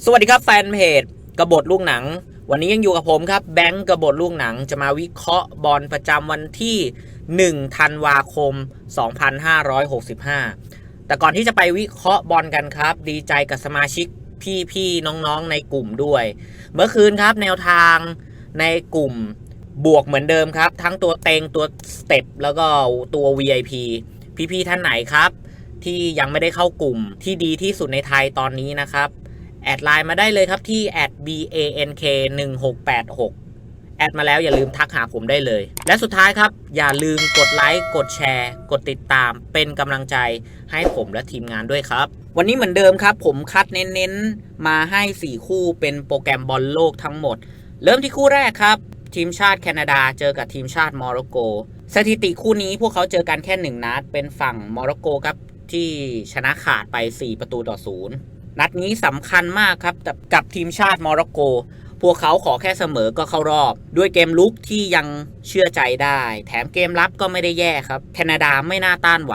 สวัสดีครับแฟนเพจกระบฏลูกหนัง วันนี้ยังอยู่กับผมครับแบงก์กระบฏลูกหนังจะมาวิเคราะห์บอลประจำวันที่ 1 ธันวาคม 2565 แต่ก่อนที่จะไปวิเคราะห์บอลกันครับ ดีใจกับสมาชิกพี่ๆน้องๆในกลุ่มด้วย เมื่อคืนครับแนวทางในกลุ่มบวกเหมือนเดิมครับ ทั้งตัวเต็งตัวสเต็ปแล้วก็ตัว VIP พี่ๆท่านไหนครับ ที่ยังไม่ได้เข้ากลุ่มที่ดีที่สุดในไทยตอนนี้นะครับ แอดไลน์มาได้เลยครับที่ @bank 1 6 8 6แอดมาแล้วอย่าลืมทักหาผมได้เลย และสุดท้ายครับ อย่าลืมกดไลค์กดแชร์ กดติดตาม เป็นกำลังใจให้ผมและทีมงานด้วยครับ วันนี้เหมือนเดิมครับ ผมคัดเน้นๆ มาให้ 4 คู่เป็นโปรแกรมบอลโลกทั้งหมด เริ่มที่คู่แรกครับ ทีมชาติแคนาดาเจอกับทีมชาติโมร็อกโก สถิติคู่นี้พวกเขาเจอกันแค่หนึ่งนัด เป็นฝั่งโมร็อกโกครับที่ชนะขาดไป 4 ประตูต่อศู นัดนี้สำคัญมากครับกับกับทีมชาติโมร็อกโก พวกเขาขอแค่เสมอก็เข้ารอบ ด้วยเกมลุกที่ยังเชื่อใจได้ แถมเกมรับก็ไม่ได้แย่ครับ แคนาดาไม่น่าต้านไหว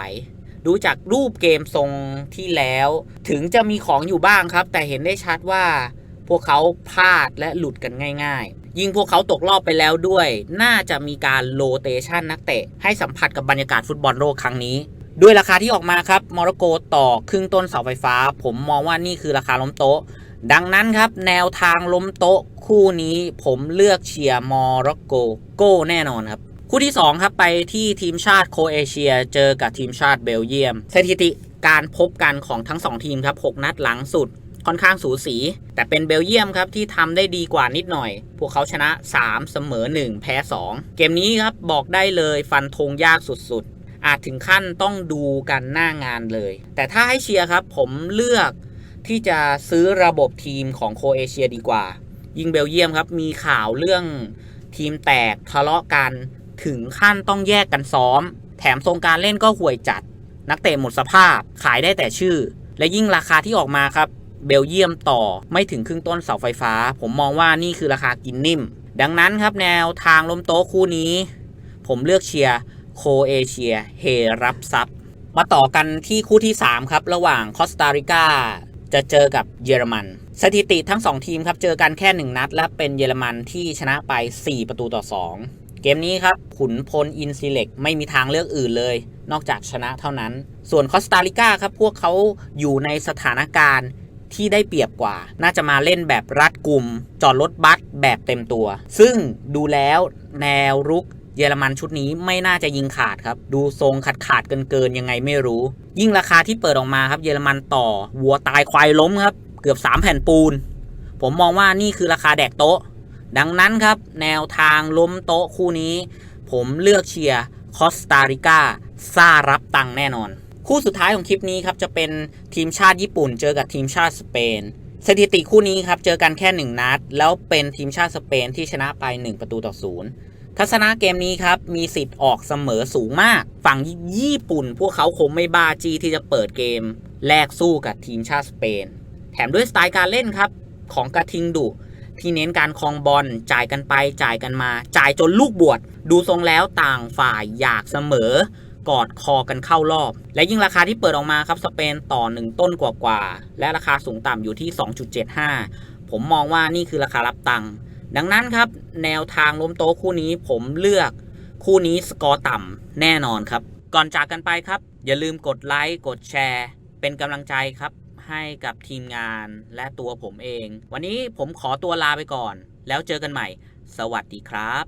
ดูจากรูปเกมทรงที่แล้ว ถึงจะมีของอยู่บ้างครับ แต่เห็นได้ชัดว่า พวกเขาพลาดและหลุดกันง่าย ๆ ยิ่งพวกเขาตกรอบไปแล้วด้วย น่าจะมีการโลเตชันนักเตะ ให้สัมผัสกับบรรยากาศฟุตบอลโลกครั้งนี้ ด้วยราคาที่ออกมาครับโมร็อกโกต่อครึ่งต้นเสาไฟฟ้า ผมมองว่านี่คือราคาล้มโต๊ะ ดังนั้นครับ แนวทางล้มโต๊ะ คู่นี้ผมเลือกเชียร์โมร็อกโกโก้แน่นอนครับ คู่ที่ 2 ครับไปที่ทีมชาติโคเอเชีย เจอกับทีมชาติเบลเยียม สถิติการพบกันของทั้ง 2 ทีมครับ 6 นัดหลังสุดค่อนข้างสูสี แต่เป็นเบลเยียมครับที่ทำได้ดีกว่านิดหน่อย พวกเขาชนะ 3 เสมอ 1 แพ้ 2 เกมนี้ครับบอกได้เลยฟันธงยากสุด อาจถึงขั้นต้องดูกันหน้างานเลย แต่ถ้าให้เชียร์ครับ ผมเลือกที่จะซื้อระบบทีมของโคเอเชียดีกว่า ยิงเบลเยียมครับมีข่าวเรื่องทีมแตกทะเลาะกันถึงขั้นต้องแยกกันซ้อม แถมทรงการเล่นก็ห่วยจัด นักเตะหมดสภาพขายได้แต่ชื่อ และยิ่งราคาที่ออกมาครับเบลเยียมต่อไม่ถึงครึ่งต้นเสาไฟฟ้า ผมมองว่านี่คือราคากินนิ่ม ดังนั้นครับแนวทางล้มโต๊ะคู่นี้ ผมเลือกเชียร์ โคเอเชียเฮรับซับมาต่อกันที่คู่ที่ 3 ครับ ระหว่างคอสตาริกาจะเจอกับเยอรมัน สถิติทั้ง 2 ทีมครับ เจอกันแค่ 1 นัด และเป็นเยอรมันที่ชนะไป 4 ประตูต่อ 2 เกมนี้ครับ ขุนพลอินซิเล็กไม่มีทางเลือกอื่นเลย นอกจากชนะเท่านั้น ส่วนคอสตาริกาครับ พวกเขาอยู่ในสถานการณ์ที่ได้เปรียบกว่า น่าจะมาเล่นแบบรัดกลุ่ม จอดรถบัสแบบเต็มตัว ซึ่งดูแล้วแนวรุก เยอรมันชุดนี้ไม่น่าจะยิงขาดครับ ดูทรงขาดขาดเกินเกินยังไงไม่รู้ ยิ่งราคาที่เปิดออกมาครับ เยอรมันต่อ วัวตายควายล้มครับ เกือบ 3 แผ่นปูน ผมมองว่านี่คือราคาแดกโต๊ะ ดังนั้นครับ แนวทางล้มโต๊ะคู่นี้ ผมเลือกเชียร์คอสตาริกาซารับตังแน่นอน คู่สุดท้ายของคลิปนี้ครับจะเป็นทีมชาติญี่ปุ่น เจอกับทีมชาติสเปนสถิติคู่นี้ครับ เจอกันแค่ 1 นัด แล้วเป็นทีมชาติสเปนที่ชนะไป 1 ประตูต่อศูนย์ ทัศนะเกมนี้ครับ มีสิทธิ์ออกเสมอสูงมาก ฝั่งญี่ปุ่น พวกเขาคงไม่บ้าจีที่จะเปิดเกม แลกสู้กับทีมชาติสเปน แถมด้วยสไตล์การเล่นครับ ของกระทิงดุที่เน้นการคลองบอลจ่ายกันไปจ่ายกันมา จ่ายจนลูกบวชดูทรงแล้วต่างฝ่ายอยากเสมอกอดคอกันเข้ารอบ และยิ่งราคาที่เปิดออกมาครับสเปนต่อ 1 ต้นกว่าๆและราคาสูงต่ำอยู่ที่ 2.75 ผมมองว่านี่คือราคารับตังค์ ดังนั้นครับแนวทางล้มโต๊ะคู่นี้ผมเลือกคู่นี้สกอร์ต่ำแน่นอนครับ ก่อนจากกันไปครับ อย่าลืมกดไลค์กดแชร์ เป็นกำลังใจครับ ให้กับทีมงานและตัวผมเอง วันนี้ผมขอตัวลาไปก่อน แล้วเจอกันใหม่ สวัสดีครับ